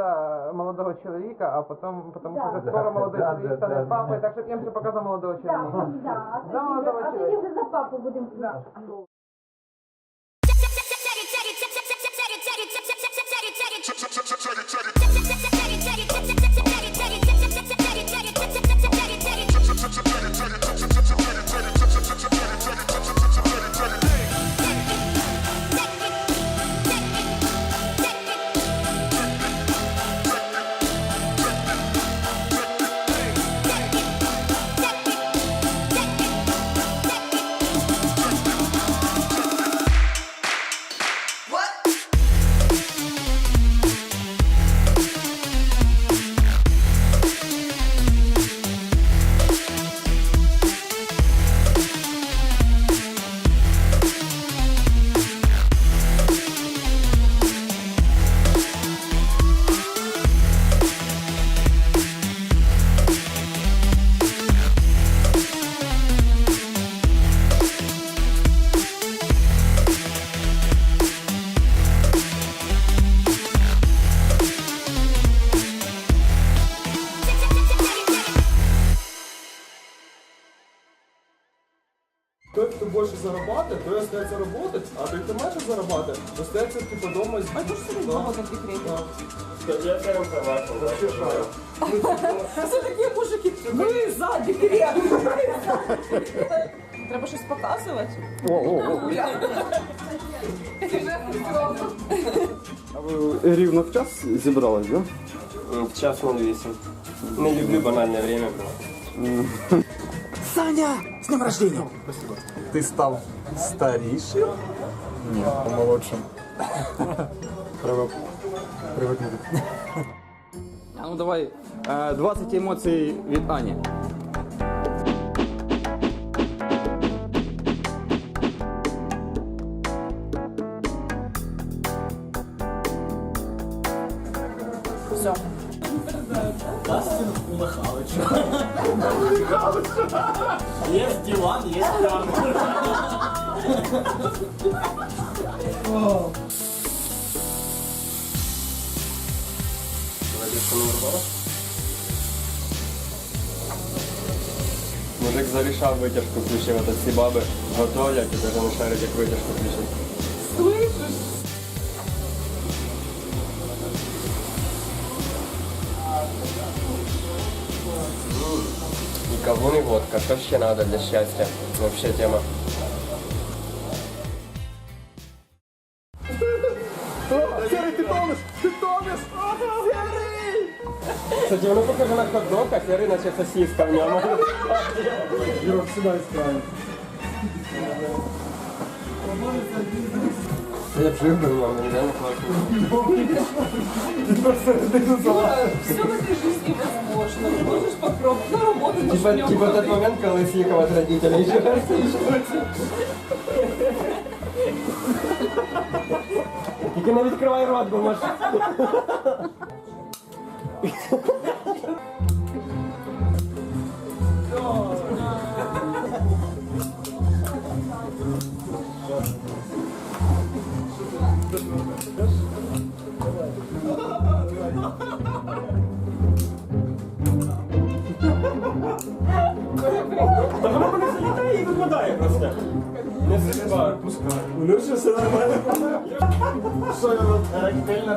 за молодого человека, а потом, потому Да. что уже скоро молодой Да, человек да, станет да. папой, так что я им же за молодого Так, человека. да, а За молодого а тоді вже за папу будемо Да. Той, хто більше зарабатує, той остається работать, а той, хто менше зарабатує, остається типу дома. А то ж собі багато Це такі мужики. Ми за декрет. Треба щось показувати. А ви рівно в час зібрались, да? В час 08. Не люблю банальное время. Саня, с днем рождения! Спасибо. Ты стал старейшим? Нет, молодшим. Привык привикнути. А ну давай е, 20 емоцій від Ані. Диван, есть камера. Мужик зарішав витяжку ключів, от ці баби готовлять і даже не шарять, як витяжку ключів. Никого не водка, что ще надо для счастья? Вообще тема. Серий, ти тонеш! Ти тонеш! Серий! Кстати, воно похоже на хот-дог, а серый наче сосиска в ньому. Юрок, сюди справи. Я б жив би, мама, реально класно. Все в этой жизни возможно. Можешь попробовать на работу Типа, типа тот момент, коли съехал от родителей. Еще раз, еще Тільки не відкривай рот, бо. Vielleicht Kellner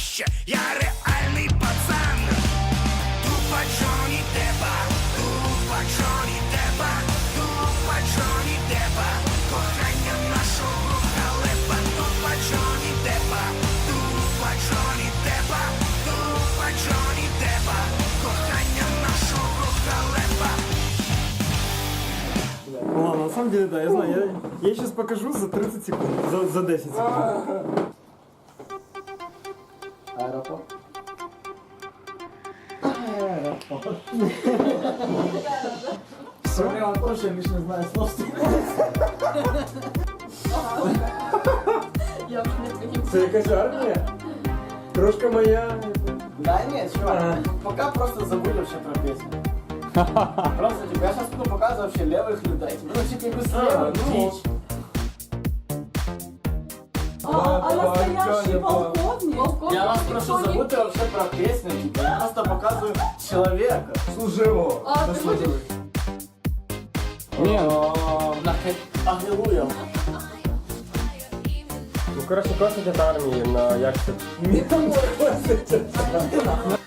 краще. Я реальний пацан. Тупа Джоні Депа, тупа Джоні Депа, тупа Джоні Депа, кохання нашого халепа, тупа Джоні Депа, тупа Джоні Депа, тупа Джоні Депа, кохання нашого халепа. Ладно, на самом деле, да, я знаю. Я, я сейчас покажу за 30 секунд. За, за 10 секунд. Аэропорт. Все? Проблема в том, что я лишь не знаю слов. Я вже не твоїм. Це якась армія? Трошка моя. Да нет, чувак, пока просто забудь вообще про песню. Просто типа, я сейчас буду показывать вообще левых людей. Ну, типа, якусь леву ну. дичь. А, а настоящий полковник? Полковник Я вас прошу, Никто не забудьте вообще про песню, типа, я просто показываю человека. Служиво. А, ти будеш... Ні, О, Аллилуйя. Ну, коротше, косить від армії на як це.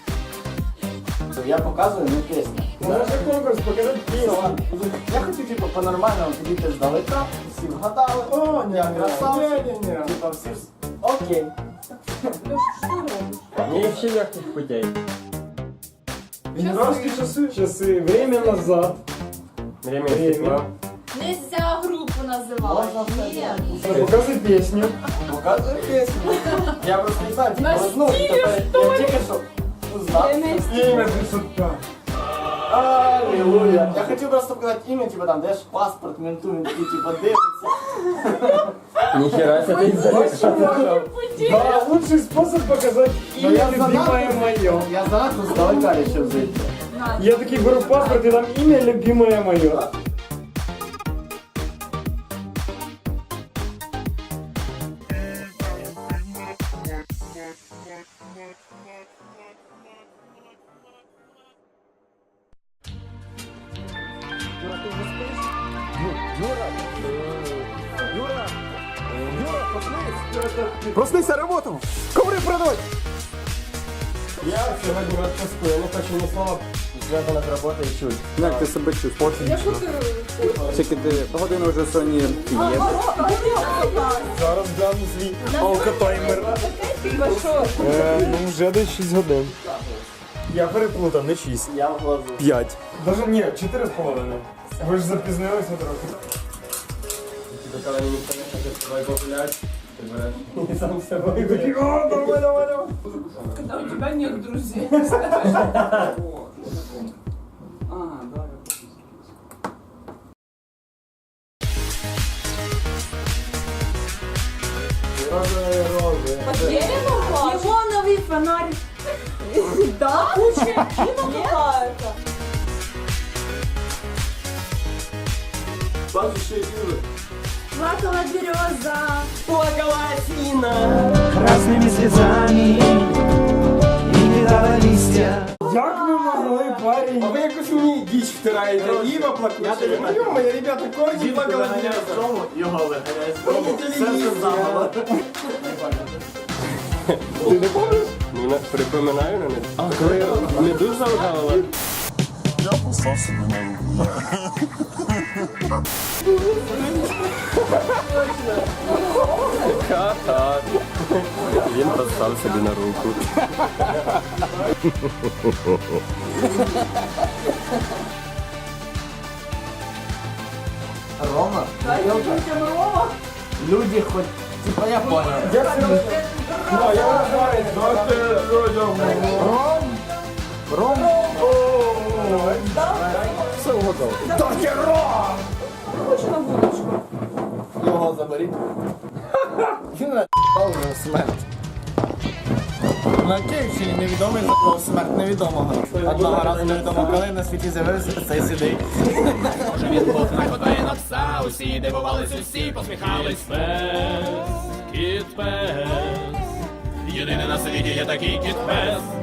Я показываю, не песню. Наш конкурс показати пісню. Я хочу, типа, по-нормальному ходити здалека, всі вгадали. О, ні, Я красавчик. ні, ні, ні. Типа, всі... вс- Окей. Ні, ще легких путей. Генеральські часи. Часи. Время назад. Время Время. стекла. Нельзя групу називати. Можна все Ні. зробити. Показуй пісню. Показую песню. Я просто не знаю, типа, ну, типа, я тільки що узнав. Імя 505. Аллилуйя. Я хотел просто показать имя, типа там, даешь паспорт менту, и типа дивиться. Ніхера себе не Да, лучший способ показати Но ім'я я за занадто, моє. я занадто здалека решил зайти. Я такий беру паспорт і там ім'я любимое моє. Проснися, работу! Коври продавай! Я сьогодні в отпуску, я не хочу ні слова зв'язаних роботи і чуть. Як ти себе? Яку ти... Скільки ти годину вже сьогодні є? Зараз гляну свій алкотаймер. Е, ну вже десь 6 годин. Я переплутав, не 6. Я в глазу. 5. Даже ні, 4 з половиною. Ви ж запізнилися трохи. Тебе коли ніхто не хоче з погуляти, ти сам с собой собою о, давай, давай, давай. Когда у тебя нет друзей. Красными слезами и видала листья. Як ви могли, парень? А ви якусь мені діч втираєте, Іва плакуча. Ну йома, ребята, корді плакала дому, його виганяє з дому. Серце замало. Ти не помниш? Ну, припоминаю на них. А, коли медуза вгадала. Ха-ха. Він постав собі на руку. Рома, Да, я Рома. люди хоть... Типа я понял. Як це Ну, я не знаю, дати людям. Ром! Ром! Все готово. Хочу на вуличку. Його заберіть. Він на смерть. На Київщині невідомий заклав смерть невідомого. Одного разу невідомо коли на світі з'явився цей сидий. Він був на пса, усі дивувались, усі посміхались. Пес, кіт пес. Єдиний на світі є такий кіт пес.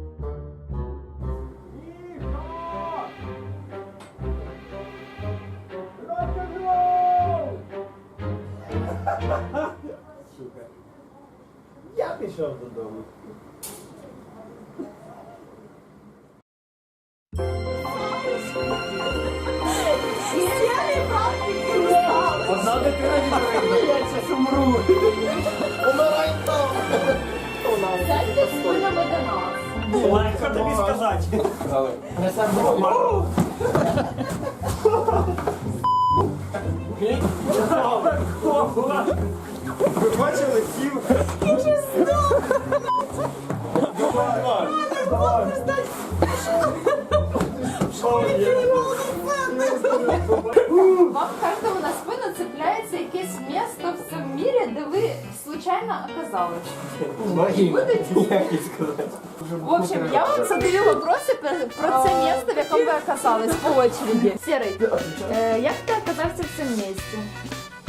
пішов додому. Одна дитина не Я зараз умру. Умирай там. Сядьте спинами до нас. Легко тобі сказати. Ви бачили сів? Вам каждому на спину цепляется якесь место в цьому мірі, де ви случайно оказались. Будете? В общем, я вам задаю вопросы про, це місце, в якому ви оказались по очереді. Серий, е, як ти оказався в цьому місці?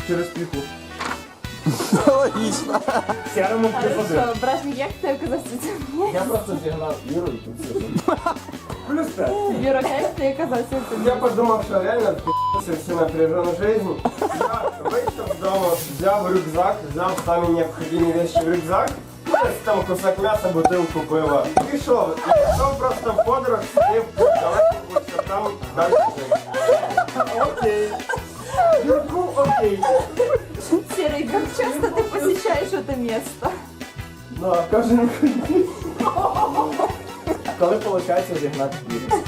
Через піху. Логічно. Сярому Хорошо, Бражник, як ти оказався в цьому? Я просто зігнав Іру і тут сижу. Плюс 5. Юра, як ти оказався в цьому Я подумав, що реально пи***ся всі напряжену жизнь. Я вийшов з дому, взяв рюкзак, взяв самі необхідні речі в рюкзак, десь там кусок м'яса, бутилку пива. Пішов, і пішов просто в подорож, сидів далеко, що там далі. Окей. Юрку, окей. Серый, как часто ты посещаешь это место? Ну, а кожен Коли виходить зігнати Іру?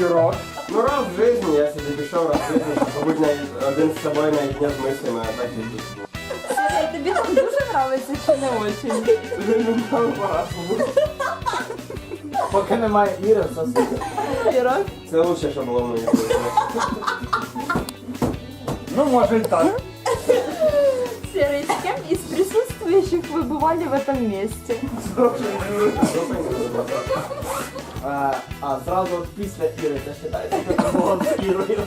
юрок. Ну раз в житті, я собі пішов раз в житті, щоб побути на- один з собою наедине з мислями, а так і тут. Серый, тебе там дуже нравится чи не очень? Поки немає Іри, все супер. Юра? Це лучше, що було в моїй житті. Ну, може і так. вы бывали в этом месте? А, а зразу от після Іри, це вважається, що це було з Ірою.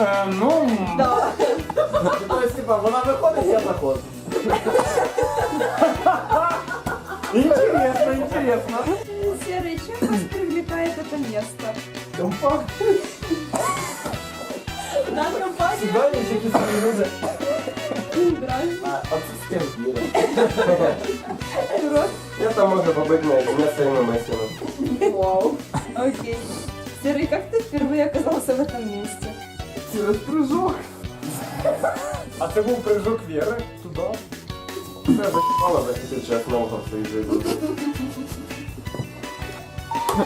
Е, ну, Да. Тобто, типа, вона виходить, я заходжу. інтересно, інтересно. Серый, чем вас привлекает это место? Компакт. На компанию Далі якісь такі люди. Бражник. А, оце з ким Іра? Юра? Я там можу побути наедине з своїми мислями. Вау. Окей. Серый, как ты впервые оказался в этом месте? Через прыжок. А це був прыжок Віри туди. Це заїбало захотіти чогось нового в своїй житті.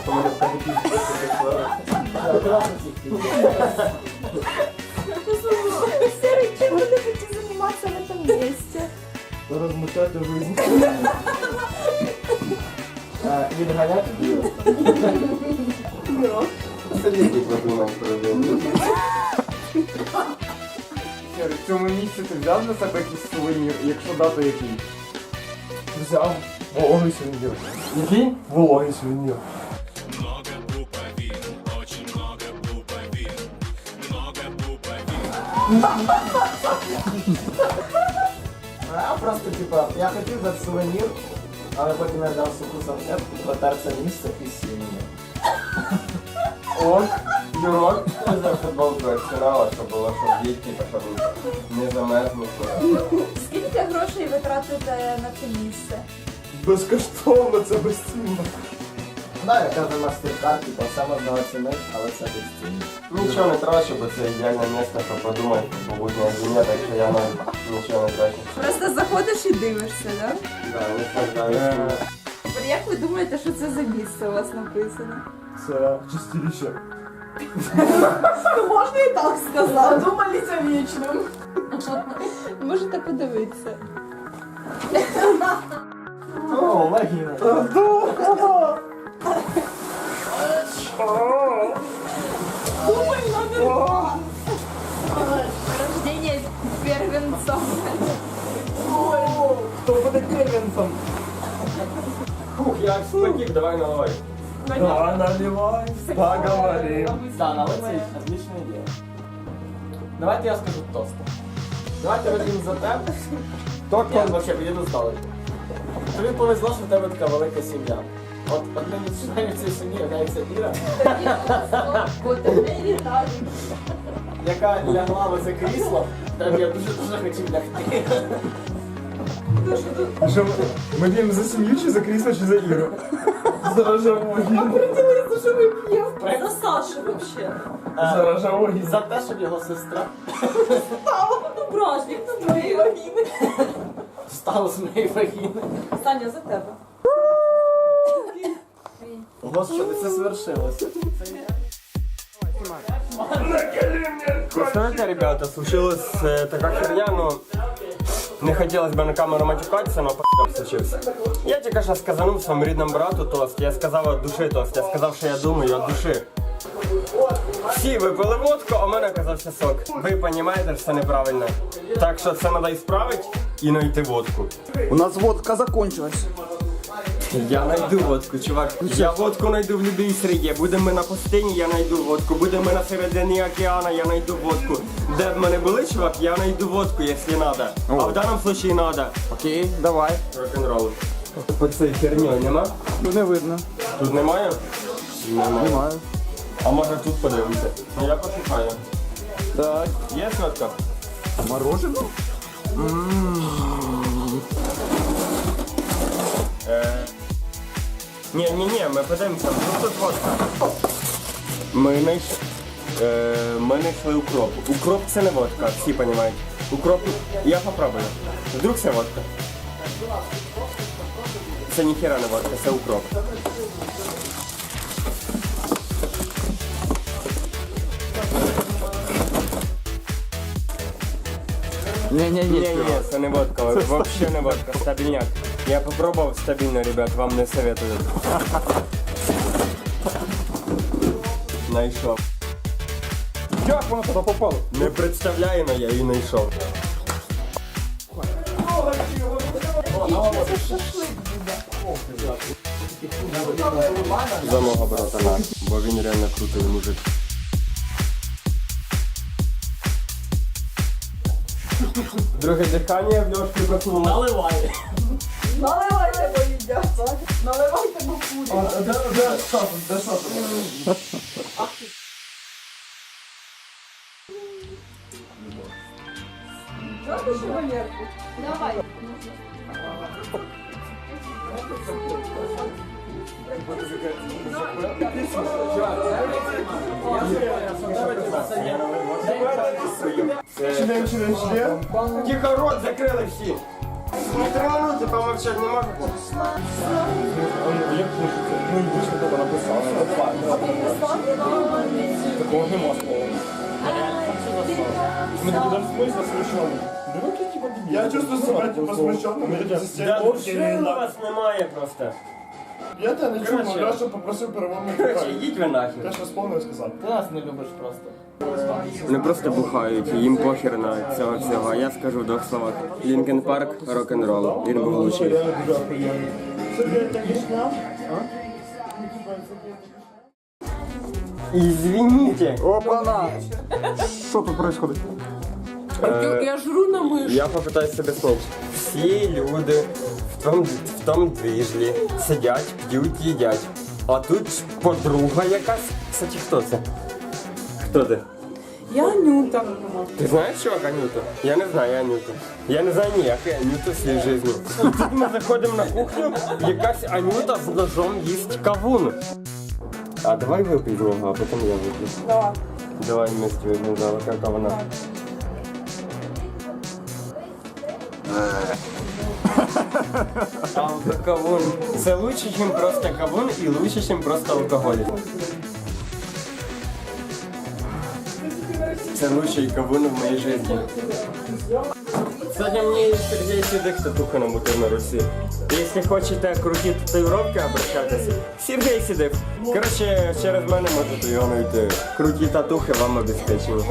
Тому я так і пішло. Серый, чем вы любите заниматься в этом месте? Розмучати жизнь. Е, і подумай про життя. В цьому місці ти взяв на себе якийсь сувенір, якщо да, то який? Взяв вологий сувенір. Який? Вологий сувенір. А просто, типа, я хотів дати сувенір, але потім я дав суку салфетку, потер це місце і. Ок, Юрок. Я взяв футболку щоб було, щоб дітки, щоб не замерзнути. Скільки грошей ви тратите на це місце? Безкоштовно, це безцінно. Знаю, каже мастер-карт, типу, все можна оцінити, але це безцінно. Нічого не трачу, бо це ідеальне місце, щоб подумати по будній дні, так що я навіть нічого не трачу. Просто заходиш і дивишся, да? Да, не знаю. Тепер Як ви думаєте, що це за місце у вас написано? Це чистіліще. Ну, можна і так сказати. Думалися вічним. Можете подивитися. О, вагіна. Рождение первенцом. Хто буде первенцем? Фух, я потік, давай наливай. Да, наливай. Поговорим. Да, на це отлична ідея. Давайте я скажу тост. Давайте вип'ємо за. То Ні, вообще, підійду здалеку. Тобі повезло, що в тебе така велика сім'я. Із членів цієї сім'ї являється Іра, яка лягла в це крісло, там я дуже дуже хотів лягти. А що, ми- ми б'ємо за сім'ю чи за крісло, чи за Іру? За рожеву гімну. За Сашу вообще. За рожеву. За те, щоб його сестра Ну, бражник на твоєї вагіни. встала з моєї вагіни. Саня, за тебе. Господи, це свершилося. Представляете, ребята, случилась э, такая херня, но не хотелось бы на камеру матюкатися, но по*** случився. Я тільки що сказанув своєму рідному брату тост, я сказав від душі тост, я сказав, що я думаю від душі. Всі випили водку, а в мене оказався сок. Ви розумієте, що це неправильно. Так що це треба ісправити і знайти водку. У нас водка закончилась. Я найду водку, чувак. Я водку найду в будь-якій середі. Будемо ми на пустині, я найду водку. Будемо ми на середині океану, я найду водку. Де б ми не були, чувак, я найду водку, якщо треба. А в даному випадку треба. Окей, давай. Рок-н-рол. По цій херні нема? Ну не видно. Тут немає? Немає. Немає. А може тут подивимося? Ну я пошукаю. Так. Є водка? Мороженое? Е... Ні, ні, ні, ми подивимося, ну тут водка. Ми знайшли. Е, ми знайшли укроп. Укроп це не водка, всі розуміють. Укроп. Я попробую. Вдруг це водка. Це ніхера не водка, це укроп. Не-не-не. Ні, ні, це не водка, вообще не водка, стабільняк. Я попробував стабільно, ребят, вам не советую. Найшов. Як воно туди попало? Не представляю, но я її знайшов. За мого братана, бо він реально крутий мужик. Друге дихання в нього припахнуло. Наливай. Наливайте, бо їдять. Наливайте, бо курять. Де, де, тут, де що тут? Давай. Член, член, член. Тихо, рот закрили всі. Не три минути помовчати не можна. Як? Ну, і вийшло, тебе написали. Такого. Ми не смисла смущеним. Я чувствую себе типа смущеним. Да душі у вас немає просто. Я тебе не чув, Короче. але Леша попросив переломити Короче, йдіть ви нахер. Те, що сповнив сказав. Ти нас не любиш просто. Вони просто бухають, і їм похер на цього всього. А я скажу в двох словах. Лінкен Парк, рок-н-рол. Він був лучший. Дуже я не. Извините. Опана! Що тут происходит? Я жру на миш. Я попитаюся себе слов. Всі люди в тому, в тому двіжлі сидять, п'ють, їдять. А тут подруга якась. Кстати, хто це? Хто ти? Я Анюта. Ти знаєш, чувак, Анюту? Я не знаю Анюту. Я не знаю ніякої Анюти в своїй житті. І тут ми заходимо на кухню, якась Анюта з ножом їсть кавун. А давай нього, а потім я вип'ю. Давай. Давай вместе вип'ємо зала, яка вона. Алкокавун. Це лучше, ніж просто кавун і лучше, ніж просто алкоголь. Це лучший кавун в моей жизни. Кстати, мне Сергей Сидых татуха намутил на Руси. Если хочете круті татуїровки обращатися, Сергій Сидих. Коротше, через мене можете його знайти. Круті татухи вам обезпечені.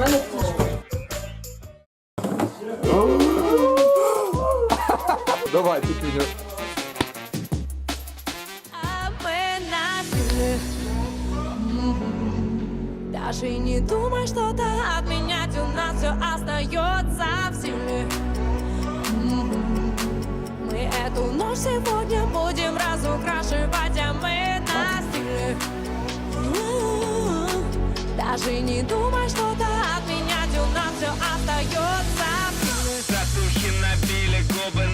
Остается в силе. Мы эту ночь сегодня будем разукрашивать, а мы на стиле. Даже не думай что-то отменять, у нас все остается в силе. Татухи набили, губы